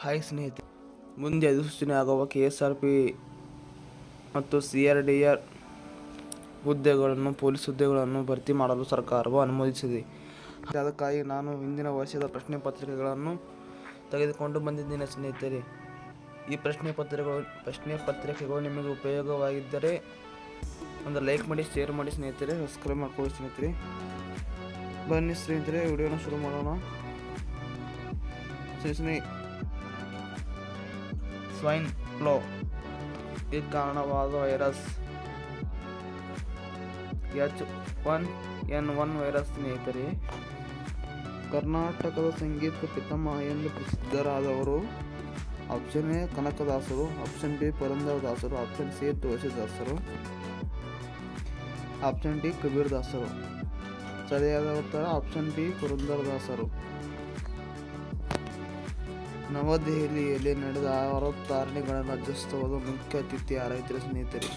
Hi ಸ್ನೇಹಿತರೆ. ಮುಂದೆ ಅಧಿಸೂಚನೆ ಆಗುವ ಕೆ ಎಸ್ ಆರ್ ಪಿ ಮತ್ತು ಸಿ ಆರ್ ಡಿ ಆರ್ ಹುದ್ದೆಗಳನ್ನು, ಪೊಲೀಸ್ ಹುದ್ದೆಗಳನ್ನು ಭರ್ತಿ ಮಾಡಲು ಸರ್ಕಾರವು ಅನುಮೋದಿಸಿದೆ. ಅದಕ್ಕಾಗಿ ನಾನು ಹಿಂದಿನ ವರ್ಷದ ಪ್ರಶ್ನೆ ಪತ್ರಿಕೆಗಳನ್ನು ತೆಗೆದುಕೊಂಡು ಬಂದಿದ್ದೇನೆ ಸ್ನೇಹಿತರೆ. ಈ ಪ್ರಶ್ನೆ ಪತ್ರಿಕೆಗಳು ಪ್ರಶ್ನೆ ಪತ್ರಿಕೆಗಳು ನಿಮಗೆ ಉಪಯೋಗವಾಗಿದ್ದರೆ ಒಂದು ಲೈಕ್ ಮಾಡಿ, ಶೇರ್ ಮಾಡಿ ಸ್ನೇಹಿತರೆ. ಸಬ್ಸ್ಕ್ರೈಬ್ ಮಾಡ್ಕೊಳ್ಳಿ ಸ್ನೇಹಿತರೆ. ಬನ್ನಿ ಸ್ನೇಹಿತರೆ, ವಿಡಿಯೋನ ಶುರು ಮಾಡೋಣ. ಸ್ನೇಹಿತರೆ ಸ್ವೈನ್ ಫ್ಲೋ ಈ ಕಾರಣವಾದ virus H one N one virus ಸ್ನೇಹಿತರೆ ಕರ್ನಾಟಕದ ಸಂಗೀತ ಪಿತಾಮಹ ಎಂದು ಪ್ರಸಿದ್ಧರಾದವರು ಆಪ್ಷನ್ ಎ ಕನಕದಾಸರು ಆಪ್ಷನ್ ಬಿ ಪುರಂದರದಾಸರು ಆಪ್ಷನ್ ಸಿ ತುಳಸಿದಾಸರು ಆಪ್ಷನ್ ಡಿ ಕಬೀರದಾಸರು ಸರಿಯಾದ ಉತ್ತರ ಆಪ್ಷನ್ ಬಿ ಪುರಂದರದಾಸರು ನವದೆಹಲಿಯಲ್ಲಿ ನಡೆದ ಅರವತ್ತಾರನೇ ಗಣರಾಜ್ಯೋತ್ಸವದ ಮುಖ್ಯ ಅತಿಥಿ ರೈತರ ಸ್ನೇಹಿತರು.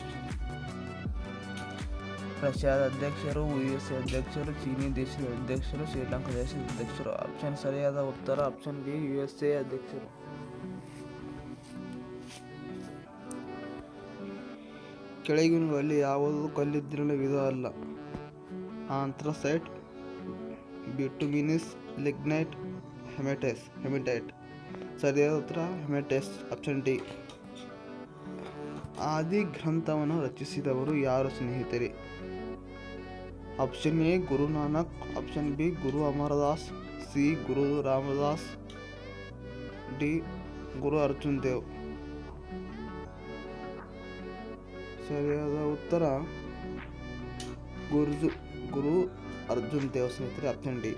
ರಷ್ಯಾದ ಅಧ್ಯಕ್ಷರು ಯು ಎಸ್ ಎ ಅಧ್ಯಕ್ಷರು, ಚೀನಿ ದೇಶದ ಅಧ್ಯಕ್ಷರು, ಶ್ರೀಲಂಕಾ ದೇಶದ ಅಧ್ಯಕ್ಷರು. ಆಪ್ಷನ್ ಸರಿಯಾದ ಉತ್ತರ option B U S A ಅಧ್ಯಕ್ಷರು. ಕೆಳಗಿನಗಳಲ್ಲಿ ಯಾವುದು ಕಲ್ಲಿದ್ದಿನ ವಿಧ ಅಲ್ಲ. Anthracite bituminous lignite, hematite, hematite. ಸರಿಯಾದ ಉತ್ತರ ಹೆಮೆಟೆಸ್ ಆಪ್ಷನ್ ಡಿ ಆದಿ ಗ್ರಂಥವನ್ನು ರಚಿಸಿದವರು ಯಾರು ಸ್ನೇಹಿತರೆ? Option A Guru Nanak, option B Guru Amardas, C Guru Ramdas, D Guru Arjun Dev. ಸರಿಯಾದ ಉತ್ತರ ಗುರುಜು, ಗುರು ಅರ್ಜುನ್ ದೇವ್ ಸ್ನೇಹಿತರೆ ಆಪ್ಷನ್ ಡಿ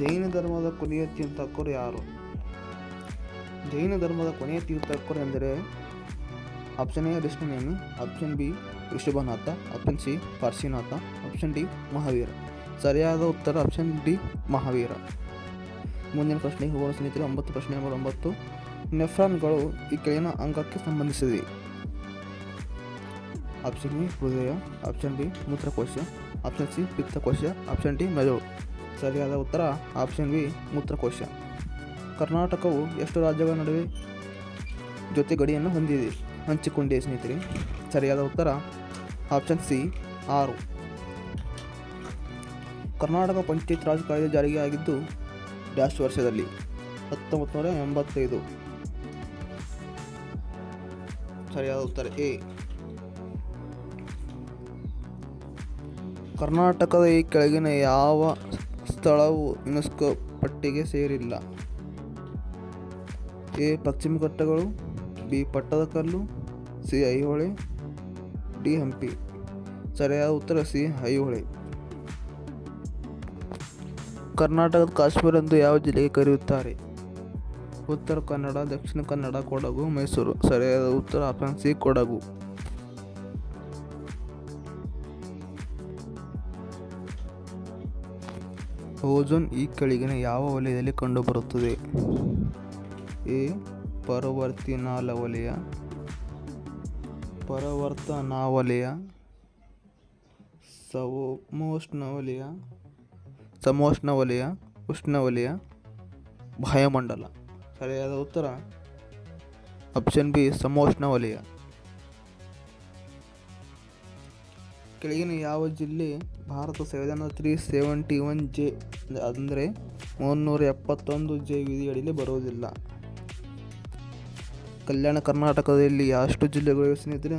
ಜೈನ ಧರ್ಮದ ಕೊನೆಯ ತೀರ್ಥಕ್ಕರು ಯಾರು? ಜೈನ ಧರ್ಮದ ಕೊನೆಯ ತೀರ್ಥಕ್ಕರು ಎಂದರೆ option A ರಿಷ್ಣುನೇಮಿ option B Rishabhanatha option C Parshinatha option D Mahavira. ಸರಿಯಾದ ಉತ್ತರ ಆಪ್ಷನ್ ಡಿ ಮಹಾವೀರ. ಮುಂದಿನ ಪ್ರಶ್ನೆ, ಹೋಗೋಣ ಸ್ನೇಹಿತರೆ, ಒಂಬತ್ತು ಪ್ರಶ್ನೆ ನಂಬರ್ ಒಂಬತ್ತು. ನೆಫ್ರಾನ್ಗಳು ಈ ಕೆಳಗಿನ ಅಂಗಕ್ಕೆ ಸಂಬಂಧಿಸಿದೆ. ಆಪ್ಷನ್ ಎ ಹೃದಯ ಆಪ್ಷನ್ ಬಿ ಮೂತ್ರಕೋಶ ಆಪ್ಷನ್ ಸಿ ಪಿತ್ತಕೋಶ ಆಪ್ಷನ್ ಡಿ ಮೆದುಳು. ಸರಿಯಾದ ಉತ್ತರ ಆಪ್ಷನ್ ಬಿ ಮೂತ್ರಕೋಶ. ಕರ್ನಾಟಕವು ಎಷ್ಟು ರಾಜ್ಯಗಳ ನಡುವೆ ಜೊತೆ ಗಡಿಯನ್ನು ಹೊಂದಿದೆ? ಹಂಚಿಕೊಂಡಿದೆ ಸ್ನೇಹಿತರೆ, ಸರಿಯಾದ ಉತ್ತರ ಆಪ್ಷನ್ ಸಿ ಆರು. ಕರ್ನಾಟಕ ಪಂಚಾಯತ್ ರಾಜ್ ಕಾಯ್ದೆ ಜಾರಿಗೆ ಆಗಿದ್ದು ಡ್ಯಾಶ್ ವರ್ಷದಲ್ಲಿ ಹತ್ತೊಂಬತ್ತು ನೂರ ಎಂಬತ್ತೈದು. ಸರಿಯಾದ ಉತ್ತರ ಎ ಕರ್ನಾಟಕದ ಈ ಕೆಳಗಿನ ಯಾವ ಸ್ಥಳವು ಯುನೆಸ್ಕೋ ಪಟ್ಟಿಗೆ ಸೇರಿಲ್ಲ? ಎ ಪಶ್ಚಿಮ ಘಟ್ಟಗಳು, B Pattadakal, C Aihole, D Hampi. ಸರಿಯಾದ ಉತ್ತರ ಸಿ ಐಹೊಳೆ. ಕರ್ನಾಟಕದ ಕಾಶ್ಮೀರ ಎಂದು ಯಾವ ಜಿಲ್ಲೆಗೆ ಕರೆಯುತ್ತಾರೆ? ಉತ್ತರ ಕನ್ನಡ, ದಕ್ಷಿಣ ಕನ್ನಡ, ಕೊಡಗು, ಮೈಸೂರು. ಸರಿಯಾದ ಉತ್ತರ ಆಪ್ಷನ್ ಸಿ ಕೊಡಗು. ಓಜೋನ್ ಈ ಕೆಳಗಿನ ಯಾವ ವಲಯದಲ್ಲಿ ಕಂಡುಬರುತ್ತದೆ? ಎ ಪರವರ್ತಿನಾಲವಲಯ. ಪರವರ್ತನಾವಲಯ. ಸಮೋಷ್ಣವಲಯ. ಸಮೋಷ್ಣವಲಯ, ಉಷ್ಣವಲಯ ಭಯಮಂಡಲ ಸರಿಯಾದ ಉತ್ತರ? ಆಪ್ಷನ್ ಬಿ ಸಮೋಷ್ಣವಲಯ. ಕೆಳಗಿನ ಯಾವ ಜಿಲ್ಲೆ ಭಾರತ ಸಂವಿಧಾನ ತ್ರೀ ಸೆವೆಂಟಿ ಒನ್ ಜೆ, ಅಂದರೆ ಮುನ್ನೂರ ಎಪ್ಪತ್ತೊಂದು ಜೆ ವಿಧಿಯಡಿಯಲ್ಲಿ ಬರುವುದಿಲ್ಲ? ಕಲ್ಯಾಣ ಕರ್ನಾಟಕದಲ್ಲಿ ಅಷ್ಟು ಜಿಲ್ಲೆಗಳು ಸ್ನೇಹಿತರೆ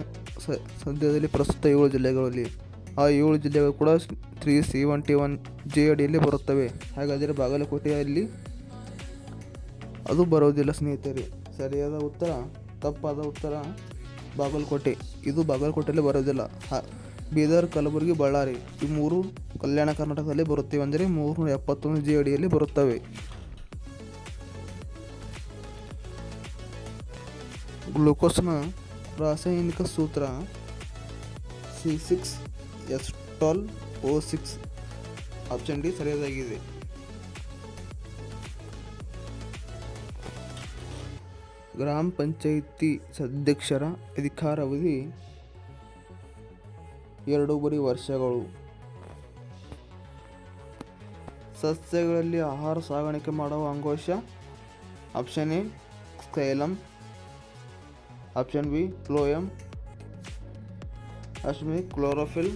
ಸದ್ಯದಲ್ಲಿ ಪ್ರಸ್ತುತ ಏಳು ಜಿಲ್ಲೆಗಳಲ್ಲಿ. ಆ ಏಳು ಜಿಲ್ಲೆಗಳು ಕೂಡ ತ್ರೀ ಸಿ ಒನ್ ಜೆ ಅಡಿಯಲ್ಲಿ ಬರುತ್ತವೆ. ಹಾಗಾದರೆ ಬಾಗಲಕೋಟೆಯಲ್ಲಿ ಅದು ಬರೋದಿಲ್ಲ ಸ್ನೇಹಿತರೆ. ಸರಿಯಾದ ಉತ್ತರ? ತಪ್ಪಾದ ಉತ್ತರ? ಬಾಗಲಕೋಟೆ. ಇದು ಬಾಗಲಕೋಟೆಯಲ್ಲಿ ಬರೋದಿಲ್ಲ. ಬೀದರ್, ಕಲಬುರಗಿ, ಬಳ್ಳಾರಿ ಈ ಮೂರು ಕಲ್ಯಾಣ ಕರ್ನಾಟಕದಲ್ಲಿ ಬರುತ್ತವೆ. ಅಂದರೆ ಮೂರು ಎಪ್ಪತ್ತೊಂದು ಜಿ ಅಡಿಯಲ್ಲಿ ಬರುತ್ತವೆ. ಗ್ಲೂಕೋಸ್ನ ರಾಸಾಯನಿಕ ಸೂತ್ರ C six S twelve O six option D ಸರಿಯಾದಾಗಿದೆ. ಗ್ರಾಮ ಪಂಚಾಯಿತಿ ಸದಸ್ಯರ ಅಧಿಕಾರಾವಧಿ ಎರಡೂವರೆ ವರ್ಷಗಳು. ಸಸ್ಯಗಳಲ್ಲಿ ಆಹಾರ ಸಾಗಾಣಿಕೆ ಮಾಡುವ ಅಂಗೋಶ option A xylem option B phloem option B chlorophyll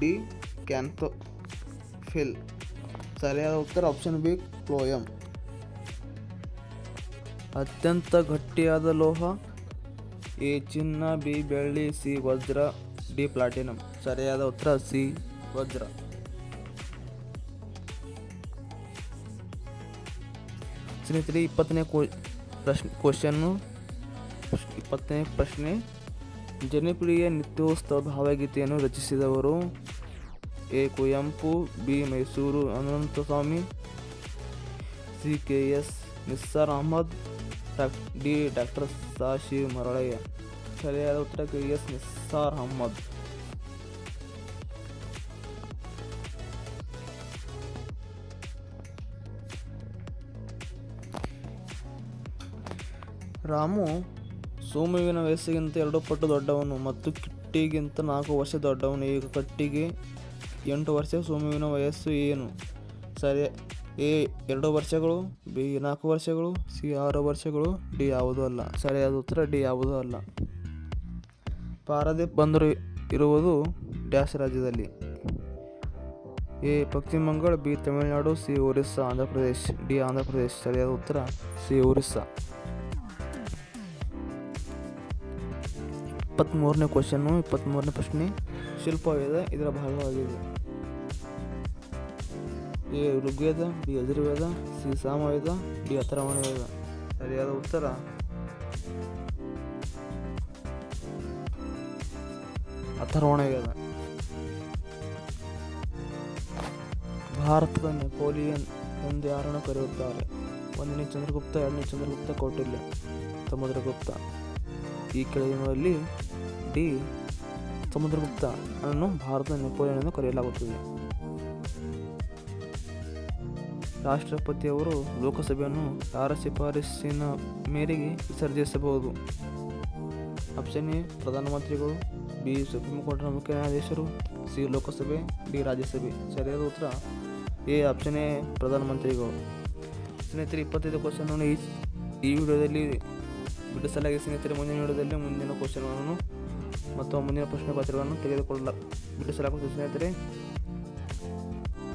D xanthophyll ಸರಿಯಾದ ಉತ್ತರ ಆಪ್ಷನ್ ಬಿ ಫ್ಲೋಯಮ್ ಅತ್ಯಂತ ಗಟ್ಟಿಯಾದ ಲೋಹ ಎ ಚಿನ್ನ ಬಿ ಬೆಳ್ಳಿ ಸಿ ವಜ್ರ ಡಿ ಪ್ಲಾಟಿನಂ ಸರಿಯಾದ ಉತ್ತರ ಸಿ ವಜ್ರ ಸ್ನೇಹಿತರೆ ಇಪ್ಪತ್ತನೇ ಕೋ ಪ್ರಶ್ನೆ ಕ್ವಶನ್ನು ಇಪ್ಪತ್ತನೇ ಪ್ರಶ್ನೆ, ಜನಪ್ರಿಯ ನಿತ್ಯೋತ್ಸವ ಭಾವಗೀತೆಯನ್ನು ರಚಿಸಿದವರು A. Kuvempu, B. Mysore Ananthaswamy, C. K. S. Nissar Ahmed, doc D. Doctor Sashi Maralaiah. ಸರಿಯಾದ ಉತ್ತರ ಕೆ. ಎಸ್. ನಿಸ್ಸಾರ್ ಅಹಮದ್. ರಾಮು ಸೋಮುವಿನ ವಯಸ್ಸಿಗಿಂತ ಎರಡು ಪಟ್ಟು ದೊಡ್ಡವನು ಮತ್ತು ಕಿಟ್ಟಿಗಿಂತ ನಾಲ್ಕು ವರ್ಷ ದೊಡ್ಡವನು. ಈಗ ಕಟ್ಟಿಗೆ ಎಂಟು ವರ್ಷ ಸೋಮುವಿನ ವಯಸ್ಸು ಏನು? ಸರಿ, ಎ, ಎರಡು ವರ್ಷಗಳು, ಬಿ, ನಾಲ್ಕು ವರ್ಷಗಳು, ಸಿ, ಆರು ವರ್ಷಗಳು, ಡಿ ಯಾವುದೂ ಅಲ್ಲ. ಸರಿಯಾದ ಉತ್ತರ, ಡಿ ಯಾವುದೂ ಅಲ್ಲ. ಪಾರದೀಪ್ ಬಂದರು ಇರುವುದು ಡ್ಯಾಶ್ ರಾಜ್ಯದಲ್ಲಿ. A, Paschima Bangala, B, Tamil Nadu, C, Orissa, Andhra Pradesh, D, Andhra Pradesh. ಸರಿಯಾದ ಉತ್ತರ, ಸಿ, ಒರಿಸ್ಸಾ. ಇಪ್ಪತ್ತ್ಮೂರನೇ ಕ್ವಶನ್ನು ಇಪ್ಪತ್ತ್ಮೂರನೇ ಪ್ರಶ್ನೆ. ಶಿಲ್ಪವೇದ ಇದರ ಭಾಗವಾಗಿದೆ. A. Rigveda, B. Yajurveda, C. Samaveda, D. Atharvana Veda ಸರಿಯಾದ ಉತ್ತರ? ಅಥರ್ವಣ ವೇದ ಭಾರತದ ನೆಪೋಲಿಯನ್ ಎಂದು ಯಾರನ್ನು ಕರೆಯುತ್ತಾರೆ? ಒಂದನೇ ಚಂದ್ರಗುಪ್ತ, ಎರಡನೇ ಚಂದ್ರಗುಪ್ತ, ಕೌಟಿಲ್ಯ. ಸಮುದ್ರಗುಪ್ತ ಈ ಕೆಳಗಿನಲ್ಲಿ ಡಿ ಸಮುದ್ರಗುಪ್ತ ಅನ್ನು ಭಾರತದ ನೆಪೋಲಿಯನ್ ಎಂದು ಕರೆಯಲಾಗುತ್ತದೆ. ರಾಷ್ಟ್ರಪತಿಯವರು ಲೋಕಸಭೆಯನ್ನು ಯಾರ ಶಿಫಾರಸ್ಸಿನ ಮೇರೆಗೆ ವಿಸರ್ಜಿಸಬಹುದು? ಆಪ್ಷನ್ ಎ, ಪ್ರಧಾನಮಂತ್ರಿಗಳು. ಬಿ ಸುಪ್ರೀಂ ಕೋರ್ಟ್ನ ಮುಖ್ಯ ನ್ಯಾಯಾಧೀಶರು. ಸಿ, ಲೋಕಸಭೆ. ಡಿ, ರಾಜ್ಯಸಭೆ. ಸರಿಯಾದ ಉತ್ತರ? ಎ, ಆಪ್ಷನ್ ಎ, ಪ್ರಧಾನಮಂತ್ರಿಗಳು. ಸ್ನೇಹಿತರೆ ಇಪ್ಪತ್ತೈದು ಕ್ವಶನನ್ನು ಈ ಈ ವಿಡಿಯೋದಲ್ಲಿ ಬಿಡಿಸಲಾಗಿದೆ. ಸ್ನೇಹಿತರೆ, ಮುಂದಿನ ವಿಡಿಯೋದಲ್ಲಿ ಮುಂದಿನ ಕ್ವಶನ್ಗಳನ್ನು ಮತ್ತು ಮುಂದಿನ ಪ್ರಶ್ನೆ ಪತ್ರಗಳನ್ನು ತೆಗೆದುಕೊಳ್ಳ ಬಿಡಿಸಲಾಗುತ್ತದೆ ಸ್ನೇಹಿತರೆ,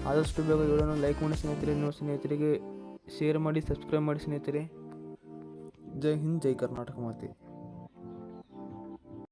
ಆದಷ್ಟು ಬೇಗ ವಿಡಿಯೋನ ಲೈಕ್ ಮಾಡಿ ಸ್ನೇಹಿತರೆ ನಿಮ್ಮ ಸ್ನೇಹಿತರಿಗೆ ಶೇರ್ ಮಾಡಿ ಸಬ್ಸ್ಕ್ರೈಬ್ ಮಾಡಿ ಸ್ನೇಹಿತರೆ. ಜೈ ಹಿಂದ್, ಜೈ ಕರ್ನಾಟಕ ಮಾತೆ.